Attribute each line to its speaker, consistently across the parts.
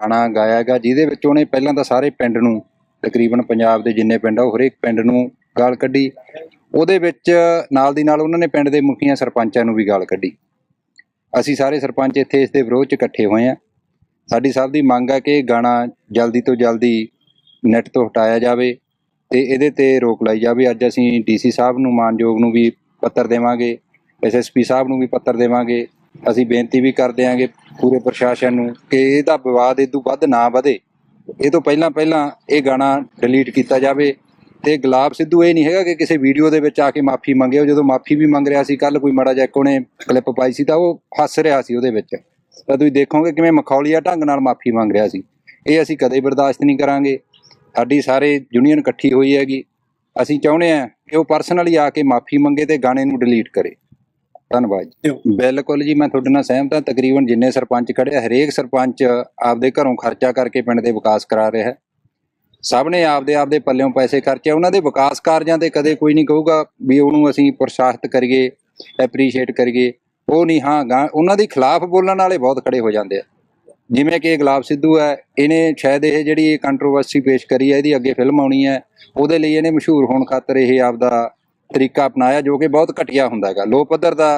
Speaker 1: ਗਾਣਾ ਗਾਇਆ ਗਾ ਜਿਹਦੇ ਵਿੱਚ ਉਹਨੇ ਪਹਿਲਾਂ ਤਾਂ ਸਾਰੇ ਪਿੰਡ ਨੂੰ, ਤਕਰੀਬਨ ਪੰਜਾਬ ਦੇ ਜਿੰਨੇ ਪਿੰਡ ਆ, ਉਹ ਹਰੇਕ ਪਿੰਡ ਨੂੰ ਗਾਲ ਕੱਢੀ। ਉਹਦੇ ਵਿੱਚ ਨਾਲ ਦੀ ਨਾਲ ਉਹਨਾਂ ਨੇ ਪਿੰਡ ਦੇ ਮੁਖੀਆਂ ਸਰਪੰਚਾਂ ਨੂੰ ਵੀ ਗਾਲ ਕੱਢੀ। ਅਸੀਂ ਸਾਰੇ ਸਰਪੰਚ ਇੱਥੇ ਇਸ ਦੇ ਵਿਰੋਧ 'ਚ ਇਕੱਠੇ ਹੋਏ ਆ। ਸਾਡੀ ਸਭ ਦੀ ਮੰਗ ਆ ਕਿ ਗਾਣਾ ਜਲਦੀ ਤੋਂ ਜਲਦੀ ਨੈਟ ਤੋਂ ਹਟਾਇਆ ਜਾਵੇ ਤੇ ਇਹਦੇ ਤੇ ਰੋਕ ਲਾਈ ਜਾਵੇ। ਅੱਜ ਅਸੀਂ ਡੀਸੀ ਸਾਹਿਬ ਨੂੰ, ਮਾਨਯੋਗ ਨੂੰ ਵੀ ਪੱਤਰ ਦੇਵਾਂਗੇ ਐਸਐਸਪੀ ਸਾਹਿਬ ਨੂੰ ਵੀ ਪੱਤਰ ਦੇਵਾਂਗੇ। ਅਸੀਂ ਬੇਨਤੀ ਵੀ ਕਰਦੇ ਆਂਗੇ ਪੂਰੇ ਪ੍ਰਸ਼ਾਸਨ ਨੂੰ ਕਿ ਇਹਦਾ ਵਿਵਾਦ ਇਦੋਂ ਵੱਧ ਨਾ ਵਧੇ। ਇਹ ਤੋਂ ਪਹਿਲਾਂ ਪਹਿਲਾਂ ਇਹ ਗਾਣਾ ਡਿਲੀਟ ਕੀਤਾ ਜਾਵੇ ਤੇ ਗੁਲਾਬ ਸਿੱਧੂ ਇਹ ਨਹੀਂ ਹੈਗਾ ਕਿ ਕਿਸੇ ਵੀਡੀਓ ਦੇ ਵਿੱਚ ਆ ਕੇ ਮਾਫੀ ਮੰਗੇ। ਉਹ ਜਦੋਂ ਮਾਫੀ ਵੀ ਮੰਗ ਰਿਹਾ ਸੀ ਕੱਲ ਕੋਈ ਮੜਾ ਜਿਹਾ ਇੱਕ ਉਹਨੇ ਕਲਿੱਪ ਪਾਈ ਸੀ ਤਾਂ ਉਹ ਹੱਸ ਰਿਹਾ ਸੀ ਉਹਦੇ ਵਿੱਚ। ਤਾਂ ਤੁਸੀਂ ਦੇਖੋਗੇ ਕਿਵੇਂ ਮਖੌਲੀਆ ਢੰਗ ਨਾਲ ਮਾਫੀ ਮੰਗ ਰਿਹਾ ਸੀ। ਇਹ ਅਸੀਂ ਕਦੇ ਬਰਦਾਸ਼ਤ ਨਹੀਂ ਕਰਾਂਗੇ। ਸਾਡੀ ਸਾਰੇ ਯੂਨੀਅਨ ਇਕੱਠੀ ਹੋਈ ਹੈਗੀ। ਅਸੀਂ ਚਾਹੁੰਦੇ ਆ ਕਿ ਉਹ ਪਰਸਨਲੀ ਆ ਕੇ ਮਾਫੀ ਮੰਗੇ ਤੇ ਗਾਣੇ ਨੂੰ ਡਿਲੀਟ ਕਰੇ। ਧੰਨਵਾਦ ਜੀ। ਬਿਲਕੁਲ ਜੀ ਮੈਂ ਤੁਹਾਡੇ ਨਾਲ ਸਹਿਮਤ ਹਾਂ। ਤਕਰੀਬਨ ਜਿੰਨੇ ਸਰਪੰਚ ਖੜੇ ਆ, ਹਰੇਕ ਸਰਪੰਚ ਆਪਦੇ ਘਰੋਂ ਖਰਚਾ ਕਰਕੇ ਪਿੰਡ ਦੇ ਵਿਕਾਸ ਕਰਾ ਰਿਹਾ ਹੈ। ਸਭ ਨੇ ਆਪਦੇ ਆਪਦੇ ਪੱਲਿਓਂ ਪੈਸੇ ਖਰਚੇ ਉਹਨਾਂ ਦੇ ਵਿਕਾਸ ਕਾਰਜਾਂ ਤੇ ਕਦੇ ਕੋਈ ਨਹੀਂ ਕਹੂਗਾ ਵੀ ਉਹਨੂੰ ਅਸੀਂ ਪ੍ਰੋਤਸਾਹਿਤ ਕਰੀਏ ਐਪਰੀਸ਼ੀਏਟ ਕਰੀਏ। ਉਹ ਨਹੀਂ ਹਾਂ ਉਹਨਾਂ ਦੇ ਖਿਲਾਫ ਬੋਲਣ ਵਾਲੇ ਬਹੁਤ ਖੜੇ ਹੋ ਜਾਂਦੇ ਆ। ਜਿਵੇਂ ਕਿ ਗੁਲਾਬ ਸਿੱਧੂ ਹੈ ਇਹਨੇ ਸ਼ਾਇਦ ਇਹ ਜਿਹੜੀ ਕੰਟਰੋਵਰਸੀ ਪੇਸ਼ ਕਰੀ ਹੈ ਇਹਦੀ ਅੱਗੇ ਫਿਲਮ ਆਉਣੀ ਹੈ ਉਹਦੇ ਲਈ ਇਹਨੇ ਮਸ਼ਹੂਰ ਹੋਣ ਖਾਤਰ ਇਹ ਆਪਦਾ ਤਰੀਕਾ ਅਪਣਾਇਆ ਜੋ ਕਿ ਬਹੁਤ ਘਟੀਆ ਹੁੰਦਾ ਹੈਗਾ। ਲੋ ਪੱਧਰ ਦਾ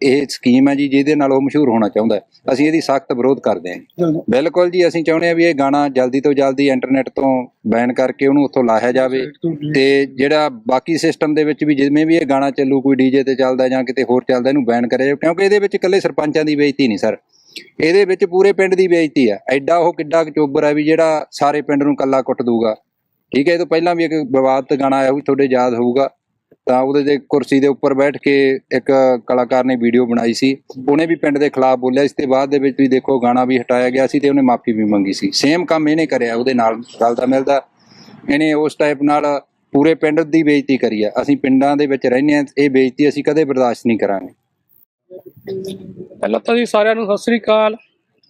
Speaker 1: ਇਹ ਸਕੀਮ ਹੈ ਜੀ ਜਿਹਦੇ ਨਾਲ ਉਹ ਮਸ਼ਹੂਰ ਹੋਣਾ ਚਾਹੁੰਦਾ। ਅਸੀਂ ਇਹਦੀ ਸਖਤ ਵਿਰੋਧ ਕਰਦੇ ਹਾਂ ਬਿਲਕੁਲ ਜੀ ਅਸੀਂ ਚਾਹੁੰਦੇ ਹਾਂ ਵੀ ਇਹ ਗਾਣਾ ਜਲਦੀ ਤੋਂ ਜਲਦੀ ਇੰਟਰਨੈਟ ਤੋਂ ਬੈਨ ਕਰਕੇ ਉਹਨੂੰ ਉੱਥੋਂ ਲਾਹਿਆ ਜਾਵੇ ਤੇ ਜਿਹੜਾ ਬਾਕੀ ਸਿਸਟਮ ਦੇ ਵਿੱਚ ਵੀ ਜਿਵੇਂ ਵੀ ਇਹ ਗਾਣਾ ਚੱਲੂ ਕੋਈ ਡੀਜੇ ਤੇ ਚੱਲਦਾ ਜਾਂ ਕਿਤੇ ਹੋਰ ਚੱਲਦਾ ਇਹਨੂੰ ਬੈਨ ਕਰਿਆ ਜਾਵੇ। ਕਿਉਂਕਿ ਇਹਦੇ ਵਿੱਚ ਇਕੱਲੇ ਸਰਪੰਚਾਂ ਦੀ ਬੇਇੱਜ਼ਤੀ ਨਹੀਂ ਸਰ ਇਹਦੇ ਵਿੱਚ ਪੂਰੇ ਪਿੰਡ ਦੀ ਬੇਇੱਜ਼ਤੀ ਹੈ। ਐਡਾ ਉਹ ਕਿੱਡਾ ਚੋਬਰ ਹੈ ਵੀ ਜਿਹੜਾ ਸਾਰੇ ਪਿੰਡ ਨੂੰ ਕੱਲਾ ਕੁੱਟ ਦੂਗਾ ਠੀਕ ਹੈ ਇਹ ਤੋਂ ਪਹਿਲਾਂ ਵੀ ਇੱਕ ਵਿਵਾਦਤ ਗਾਣਾ ਆਇਆ ਉਹ ਤੁਹਾਡੇ ਯਾਦ ਹੋਊਗਾ। ਤਾਂ ਉਹਦੇ ਤੇ ਕੁਰਸੀ ਦੇ ਉੱਪਰ ਬੈਠ ਕੇ ਇੱਕ ਕਲਾਕਾਰ ਨੇ ਵੀਡੀਓ ਬਣਾਈ ਸੀ। ਉਹਨੇ ਵੀ ਪਿੰਡ ਦੇ ਖਿਲਾਫ ਬੋਲਿਆ। ਇਸ ਤੇ ਬਾਅਦ ਦੇ ਵਿੱਚ ਤੁਸੀਂ ਦੇਖੋ ਗਾਣਾ ਵੀ ਹਟਾਇਆ ਗਿਆ ਸੀ ਤੇ ਉਹਨੇ ਮਾਫੀ ਵੀ ਮੰਗੀ ਸੀ। ਸੇਮ ਕੰਮ ਇਹਨੇ ਕਰਿਆ ਉਹਦੇ ਨਾਲ ਰਲਦਾ ਮਿਲਦਾ। ਇਹਨੇ ਉਸ ਟਾਈਪ ਨਾਲ ਪੂਰੇ ਪਿੰਡ ਦੀ ਬੇਇੱਜ਼ਤੀ ਕਰੀ ਆ। ਅਸੀਂ ਪਿੰਡਾਂ ਦੇ ਵਿੱਚ ਰਹਿੰਦੇ ਆ ਇਹ ਬੇਇੱਜ਼ਤੀ ਅਸੀਂ ਕਦੇ ਬਰਦਾਸ਼ਤ ਨਹੀਂ ਕਰਾਂਗੇ।
Speaker 2: ਪਹਿਲਾਂ ਤਾਂ ਜੀ ਸਾਰਿਆਂ ਨੂੰ ਸਤਿ ਸ੍ਰੀ ਅਕਾਲ।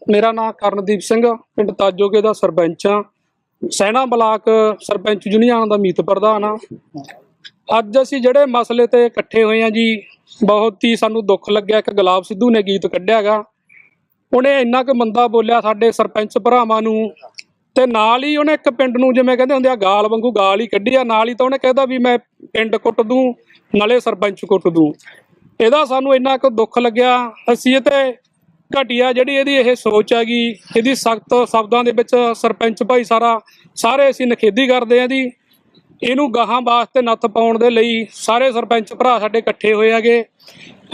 Speaker 2: ਮੇਰਾ ਨਾਮ ਕਰਨਦੀਪ ਸਿੰਘ ਪਿੰਡ ਤਾਜੋਗੇ ਦਾ ਸਰਪੰਚ ਆ। ਸੈਣਾ ਬਲਾਕ ਸਰਪੰਚ ਯੂਨੀਅਨ ਦਾ ਮੀਤ ਪ੍ਰਧਾਨ ਆ। ਅੱਜ ਅਸੀਂ ਜਿਹੜੇ ਮਸਲੇ ਤੇ ਇਕੱਠੇ ਹੋਏ ਆ ਜੀ, ਬਹੁਤ ਹੀ ਸਾਨੂੰ ਦੁੱਖ ਲੱਗਿਆ ਕਿ ਗੁਲਾਬ ਸਿੱਧੂ ਨੇ ਗੀਤ ਕੱਢਿਆਗਾ ਉਹਨੇ ਇੰਨਾ ਕੁ ਮੰਦਾ ਬੋਲਿਆ ਸਾਡੇ ਸਰਪੰਚ ਭਰਾਵਾਂ ਨੂੰ, ਤੇ ਨਾਲ ਹੀ ਉਹਨੇ ਇੱਕ ਪਿੰਡ ਨੂੰ ਜਿਵੇਂ ਕਹਿੰਦੇ ਹੁੰਦੇ ਆ, ਗਾਲ ਵਾਂਗੂ ਗਾਲ ਹੀ ਕੱਢੀ ਆ, ਨਾਲ ਹੀ ਤਾਂ ਉਹਨੇ ਕਹਿਦਾ ਵੀ ਮੈਂ ਪਿੰਡ ਕੁੱਟ ਦੂੰ, ਨਾਲੇ ਸਰਪੰਚ ਕੁੱਟ ਦੂੰ। ਇਹਦਾ ਸਾਨੂੰ ਇੰਨਾ ਕੁ ਦੁੱਖ ਲੱਗਿਆ, ਅਸੀਂ ਇਹ ਤੇ ਘਟੀਆ ਜਿਹੜੀ ਇਹਦੀ ਇਹ ਸੋਚ ਹੈਗੀ, ਇਹਦੀ ਸਖਤ ਸ਼ਬਦਾਂ ਦੇ ਵਿੱਚ ਸਰਪੰਚ ਭਾਈ ਸਾਰਾ, ਸਾਰੇ ਅਸੀਂ ਨਖੇਦੀ ਕਰਦੇ ਆਂ ਦੀ ਇਹਨੂੰ ਗਾਹਾਂ ਵਾਸਤੇ ਨੱਥ ਪਾਉਣ ਦੇ ਲਈ ਸਾਰੇ ਸਰਪੰਚ ਭਰਾ ਸਾਡੇ ਇਕੱਠੇ ਹੋਏ ਹੈਗੇ।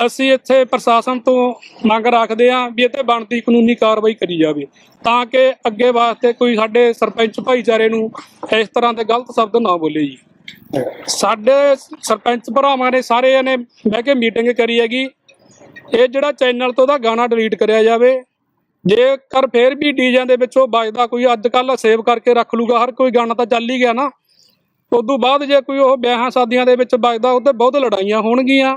Speaker 2: ਅਸੀਂ ਇੱਥੇ ਪ੍ਰਸ਼ਾਸਨ ਤੋਂ ਮੰਗ ਰੱਖਦੇ ਹਾਂ ਵੀ ਇੱਥੇ ਤੇ ਬਣਦੀ ਕਾਨੂੰਨੀ ਕਾਰਵਾਈ ਕਰੀ ਜਾਵੇ ਤਾਂ ਕਿ ਅੱਗੇ ਵਾਸਤੇ ਕੋਈ ਸਾਡੇ ਸਰਪੰਚ ਭਾਈਚਾਰੇ ਨੂੰ ਇਸ ਤਰ੍ਹਾਂ ਦੇ ਗਲਤ ਸ਼ਬਦ ਨਾ ਬੋਲੇ ਜੀ। ਸਾਡੇ ਸਰਪੰਚ ਭਰਾਵਾਂ ਨੇ ਸਾਰਿਆਂ ਨੇ ਬਹਿ ਕੇ ਮੀਟਿੰਗ ਕਰੀ ਹੈਗੀ। ਇਹ ਜਿਹੜਾ ਚੈਨਲ ਤੋਂ ਉਹਦਾ ਗਾਣਾ ਡਿਲੀਟ ਕਰਿਆ ਜਾਵੇ। ਜੇਕਰ ਫੇਰ ਵੀ ਡੀਜਾਂ ਦੇ ਵਿੱਚੋਂ ਉਹ ਵੱਜਦਾ ਕੋਈ ਅੱਜ ਕੱਲ ਸੇਵ ਕਰਕੇ ਰੱਖ ਲੂਗਾ, ਹਰ ਕੋਈ ਗਾਣਾ ਤਾਂ ਚੱਲ ਹੀ ਗਿਆ ਨਾ। ਉਦੋਂ ਬਾਅਦ ਜੇ ਕੋਈ ਉਹ ਵਿਆਹਾਂ ਸ਼ਾਦੀਆਂ ਦੇ ਵਿੱਚ ਵੱਜਦਾ ਉਹਤੇ ਬਹੁਤ ਲੜਾਈਆਂ ਹੋਣਗੀਆਂ।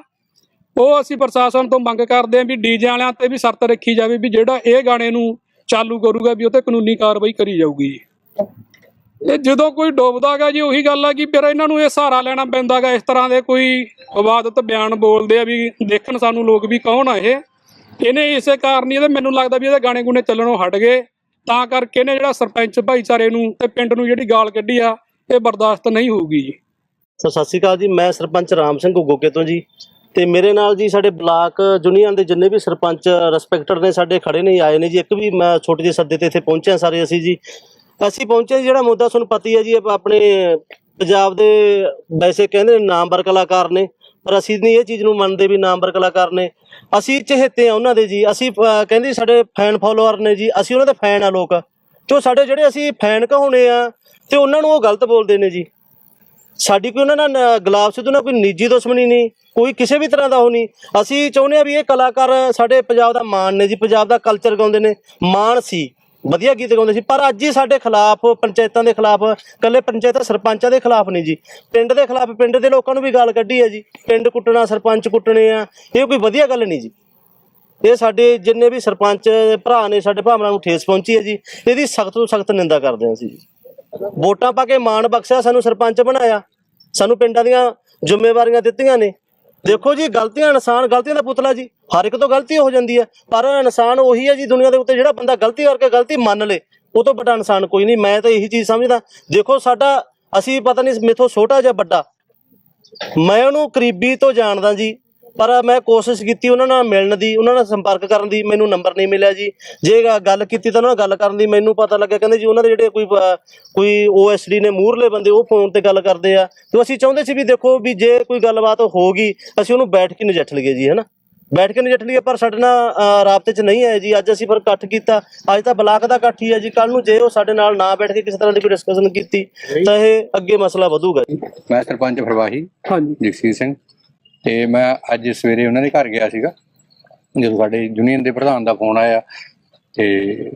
Speaker 2: ਉਹ ਅਸੀਂ ਪ੍ਰਸ਼ਾਸਨ ਤੋਂ ਮੰਗ ਕਰਦੇ ਹਾਂ ਵੀ ਡੀਜੇ ਵਾਲਿਆਂ ਤੇ ਵੀ ਸ਼ਰਤ ਰੱਖੀ ਜਾਵੇ ਵੀ ਜਿਹੜਾ ਇਹ ਗਾਣੇ ਨੂੰ ਚਾਲੂ ਕਰੂਗਾ ਵੀ ਉਹ ਤੇ ਕਾਨੂੰਨੀ ਕਾਰਵਾਈ ਕਰੀ ਜਾਊਗੀ। ਇਹ ਜਦੋਂ ਕੋਈ ਡੁੱਬਦਾਗਾ ਜੀ, ਉਹੀ ਗੱਲ ਆ ਕਿ ਫਿਰ ਇਹਨਾਂ ਨੂੰ ਇਹ ਸਹਾਰਾ ਲੈਣਾ ਪੈਂਦਾਗਾ। ਇਸ ਤਰ੍ਹਾਂ ਦੇ ਕੋਈ ਵਿਵਾਦਤ ਬਿਆਨ ਬੋਲਦੇ ਆ ਵੀ ਦੇਖਣ ਸਾਨੂੰ ਲੋਕ ਵੀ ਕੌਣ ਆ ਇਹ। ਇਹਨੇ ਇਸੇ ਕਾਰਨ ਹੀ ਇਹਦੇ ਮੈਨੂੰ ਲੱਗਦਾ ਵੀ ਇਹਦੇ ਗਾਣੇ ਗੁਣੇ ਚੱਲਣੋਂ ਹਟ ਗਏ। ਤਾਂ ਕਰਕੇ ਇਹਨੇ ਜਿਹੜਾ ਸਰਪੰਚ ਭਾਈਚਾਰੇ ਨੂੰ ਤੇ ਪਿੰਡ ਨੂੰ ਜਿਹੜੀ ਗਾਲ ਕੱਢੀ ਆ ਇਹ ਬਰਦਾਸ਼ਤ ਨਹੀਂ ਹੋਊਗੀ ਜੀ।
Speaker 3: ਸੋ ਸਤਿ ਸ਼੍ਰੀ ਅਕਾਲ ਜੀ। ਮੈਂ ਸਰਪੰਚ ਰਾਮ ਸਿੰਘ ਗੋਗੇ ਤੋਂ ਜੀ। ਤੇ ਮੇਰੇ ਨਾਲ ਜੀ ਸਾਡੇ ਬਲਾਕ ਯੂਨੀਅਨ ਦੇ ਜਿੰਨੇ ਵੀ ਸਰਪੰਚ ਰਿਸਪੈਕਟਰ ਨੇ, ਸਾਡੇ ਖੜੇ ਨੇ, ਆਏ ਨੇ ਜੀ। ਇੱਕ ਵੀ ਮੈਂ ਛੋਟੇ ਜਿਹੇ ਸੱਦੇ ਤੇ ਇੱਥੇ ਪਹੁੰਚੇ ਹਾਂ ਸਾਰੇ ਅਸੀਂ ਜੀ। ਅਸੀਂ ਪਹੁੰਚੇ ਜਿਹੜਾ ਮੁੱਦਾ ਤੁਹਾਨੂੰ ਪਤਾ ਹੀ ਹੈ ਜੀ ਆਪਣੇ ਪੰਜਾਬ ਦੇ ਵੈਸੇ ਕਹਿੰਦੇ ਨੇ ਨਾਮਵਰ ਕਲਾਕਾਰ ਨੇ, ਪਰ ਅਸੀਂ ਨਹੀਂ ਇਹ ਚੀਜ਼ ਨੂੰ ਮੰਨਦੇ ਵੀ ਨਾਮਵਰ ਕਲਾਕਾਰ ਨੇ। ਅਸੀਂ ਚਹੇਤੇ ਆ ਉਹਨਾਂ ਦੇ ਜੀ। ਅਸੀਂ ਕਹਿੰਦੇ ਸਾਡੇ ਫੈਨ ਫਾਲੋਅਰ ਨੇ ਜੀ। ਅਸੀਂ ਉਹਨਾਂ ਦੇ ਫੈਨ ਆ ਲੋਕ। ਤੇ ਉਹ ਸਾਡੇ ਜਿਹੜੇ ਅਸੀਂ ਫੈਨ ਕਹਾਉਣੇ ਆ, ਤੇ ਉਹਨਾਂ ਨੂੰ ਉਹ ਗਲਤ ਬੋਲਦੇ ਨੇ ਜੀ। ਸਾਡੀ ਕੋਈ ਉਹਨਾਂ ਨਾਲ ਗੁਲਾਬ ਸਿੱਧੂ ਨਾਲ ਕੋਈ ਨਿੱਜੀ ਦੁਸ਼ਮਣੀ ਨਹੀਂ, ਕੋਈ ਕਿਸੇ ਵੀ ਤਰ੍ਹਾਂ ਦਾ ਉਹ ਨਹੀਂ। ਅਸੀਂ ਚਾਹੁੰਦੇ ਆ ਵੀ ਇਹ ਕਲਾਕਾਰ ਸਾਡੇ ਪੰਜਾਬ ਦਾ ਮਾਣ ਨੇ ਜੀ, ਪੰਜਾਬ ਦਾ ਕਲਚਰ ਗਾਉਂਦੇ ਨੇ। ਮਾਣ ਸੀ, ਵਧੀਆ ਗੀਤ ਗਾਉਂਦੇ ਸੀ, ਪਰ ਅੱਜ ਹੀ ਸਾਡੇ ਖਿਲਾਫ, ਪੰਚਾਇਤਾਂ ਦੇ ਖਿਲਾਫ ਕੱਲੇ ਪੰਚਾਇਤਾਂ, ਸਰਪੰਚਾਂ ਦੇ ਖਿਲਾਫ ਨਹੀਂ ਜੀ। ਪਿੰਡ ਦੇ ਖਿਲਾਫ, ਪਿੰਡ ਦੇ ਲੋਕਾਂ ਨੂੰ ਵੀ ਗਾਲ ਕੱਢੀ ਹੈ ਜੀ। ਪਿੰਡ ਕੁੱਟਣਾ, ਸਰਪੰਚ ਕੁੱਟਣੇ ਆ, ਇਹ ਕੋਈ ਵਧੀਆ ਗੱਲ ਨਹੀਂ ਜੀ। ਇਹ ਸਾਡੇ ਜਿੰਨੇ ਵੀ ਸਰਪੰਚ ਭਰਾ ਨੇ, ਸਾਡੇ ਭਾਵਨਾ ਨੂੰ ਠੇਸ ਪਹੁੰਚੀ ਹੈ ਜੀ। ਇਹਦੀ ਸਖਤ ਤੋਂ ਸਖਤ ਨਿੰਦਾ ਕਰਦੇ ਹਾਂ ਅਸੀਂ ਵੋਟਾਂ ਪਾ ਕੇ ਮਾਣ ਬਖਸ਼ਿਆ, ਸਾਨੂੰ ਸਰਪੰਚ ਬਣਾਇਆ। ਸਾਨੂੰ ਪਿੰਡਾਂ ਦੀਆਂ ਜ਼ਿੰਮੇਵਾਰੀਆਂ ਦਿੱਤੀਆਂ ਨੇ। ਦੇਖੋ ਜੀ, ਗਲਤੀਆਂ ਇਨਸਾਨ, ਗਲਤੀਆਂ ਦਾ ਪੁਤਲਾ ਜੀ। ਹਰ ਇੱਕ ਤੋਂ ਗਲਤੀ ਹੋ ਜਾਂਦੀ ਹੈ। ਪਰ ਇਨਸਾਨ ਉਹੀ ਹੈ ਜੀ, ਦੁਨੀਆ ਦੇ ਉੱਤੇ ਜਿਹੜਾ ਬੰਦਾ ਗਲਤੀ ਕਰਕੇ ਗਲਤੀ ਮੰਨ ਲੇ, ਉਹ ਤੋਂ ਵੱਡਾ ਇਨਸਾਨ ਕੋਈ ਨਹੀਂ। ਮੈਂ ਤਾਂ ਇਹੀ ਚੀਜ਼ ਸਮਝਦਾ। ਦੇਖੋ ਸਾਡਾ, ਅਸੀਂ ਪਤਾ ਨਹੀਂ ਮੇਥੋਂ ਛੋਟਾ ਜਾਂ ਵੱਡਾ। ਮੈਂ ਉਹਨੂੰ ਕਰੀਬੀ ਤੋਂ ਜਾਣਦਾ ਜੀ। ਪਰ ਮੈਂ ਕੋਸ਼ਿਸ਼ ਕੀਤੀ ਉਹਨਾਂ ਨਾਲ ਮਿਲਣ ਦੀ ਉਹਨਾਂ ਨਾਲ ਸੰਪਰਕ ਕਰਨ ਦੀ ਮੈਨੂੰ ਨੰਬਰ ਨਹੀਂ ਮਿਲਿਆ ਜੀ। ਜੇ ਗੱਲ ਕੀਤੀ ਤਾਂ ਉਹਨਾਂ ਨਾਲ ਗੱਲ ਕਰਨ ਦੀ ਮੈਨੂੰ ਪਤਾ ਲੱਗਿਆ ਕਹਿੰਦੇ ਜੀ ਉਹਨਾਂ ਦੇ ਜਿਹੜੇ ਕੋਈ ਕੋਈ ਓਐਸਡੀ ਨੇ ਮੂਹਰਲੇ ਬੰਦੇ ਉਹ ਫੋਨ ਤੇ ਗੱਲ ਕਰਦੇ ਆ। ਤੇ ਅਸੀਂ ਚਾਹੁੰਦੇ ਸੀ ਵੀ ਦੇਖੋ ਵੀ ਜੇ ਕੋਈ ਗੱਲਬਾਤ ਹੋ ਗਈ ਅਸੀਂ ਉਹਨੂੰ ਬੈਠ ਕੇ ਨਜਿੱਠ ਲਈਏ ਜੀ ਹਨਾ? ਬੈਠ ਕੇ ਨਜਿੱਠ ਲਈਏ ਪਰ ਸਾਡੇ ਨਾਲ ਰਾਬਤੇ 'ਚ ਨਹੀਂ ਆਏ ਜੀ। ਅੱਜ ਅਸੀਂ ਫਿਰ ਇਕੱਠ ਕੀਤਾ। ਅੱਜ ਤਾਂ ਬਲਾਕ ਦਾ ਇਕੱਠ ਹੀ ਹੈ ਜੀ। ਕੱਲ ਨੂੰ ਜੇ ਉਹ ਸਾਡੇ ਨਾਲ ਨਾ ਬੈਠ ਕੇ ਕਿਸੇ ਤਰ੍ਹਾਂ ਦੀ ਕੋਈ ਡਿਸਕਸ਼ਨ ਕੀਤੀ ਤਾਂ ਇਹ ਅੱਗੇ ਮਸਲਾ ਵਧੂਗਾ ਜੀ।
Speaker 4: ਮੈਂ ਸਰਪੰਚ ਪ੍ਰਵਾਹੀ
Speaker 2: ਹਾਂਜੀ।
Speaker 4: ਜਗਸੀਰ ਸਿੰਘ। ਤੇ ਮੈਂ ਅੱਜ ਸਵੇਰੇ ਉਹਨਾਂ ਦੇ ਘਰ ਗਿਆ ਸੀਗਾ ਜਦੋਂ ਸਾਡੇ ਯੂਨੀਅਨ ਦੇ ਪ੍ਰਧਾਨ ਦਾ ਫੋਨ ਆਇਆ ਤੇ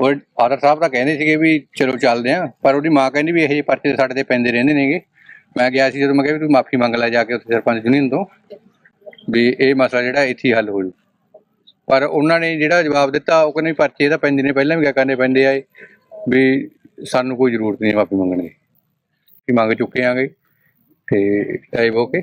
Speaker 4: ਉਹ ਫਾਦਰ ਸਾਹਿਬ ਤਾਂ ਕਹਿੰਦੇ ਸੀਗੇ ਵੀ ਚਲੋ ਚੱਲਦੇ ਆਂ ਪਰ ਉਹਦੀ ਮਾਂ ਕਹਿੰਦੀ ਵੀ ਇਹ ਜਿਹੇ ਪਰਚੇ ਸਾਡੇ ਤੇ ਪੈਂਦੇ ਰਹਿੰਦੇ ਨੇਗੇ। ਮੈਂ ਗਿਆ ਸੀ ਜਦੋਂ ਮੈਂ ਕਿਹਾ ਵੀ ਤੂੰ ਮਾਫੀ ਮੰਗ ਲੈ ਜਾ ਕੇ ਉੱਥੇ ਸਰਪੰਚ ਯੂਨੀਅਨ ਤੋਂ ਵੀ ਇਹ ਮਸਲਾ ਜਿਹੜਾ ਇੱਥੇ ਹੀ ਹੱਲ ਹੋ ਜੂ ਪਰ ਉਹਨਾਂ ਨੇ ਜਿਹੜਾ ਜਵਾਬ ਦਿੱਤਾ ਉਹ ਕਹਿੰਦੇ ਵੀ ਪਰਚੇ ਤਾਂ ਪੈਂਦੇ ਨੇ ਪਹਿਲਾਂ ਵੀ ਕਿਆ ਕਰਨੇ ਪੈਂਦੇ ਆ ਇਹ, ਵੀ ਸਾਨੂੰ ਕੋਈ ਜ਼ਰੂਰਤ ਨਹੀਂ ਮਾਫੀ ਮੰਗਣ ਦੀ। ਕਿ ਮੰਗ ਚੁੱਕੇ ਆਂਗੇ ਤੇ ਟਾਈਪ ਹੋ ਕੇ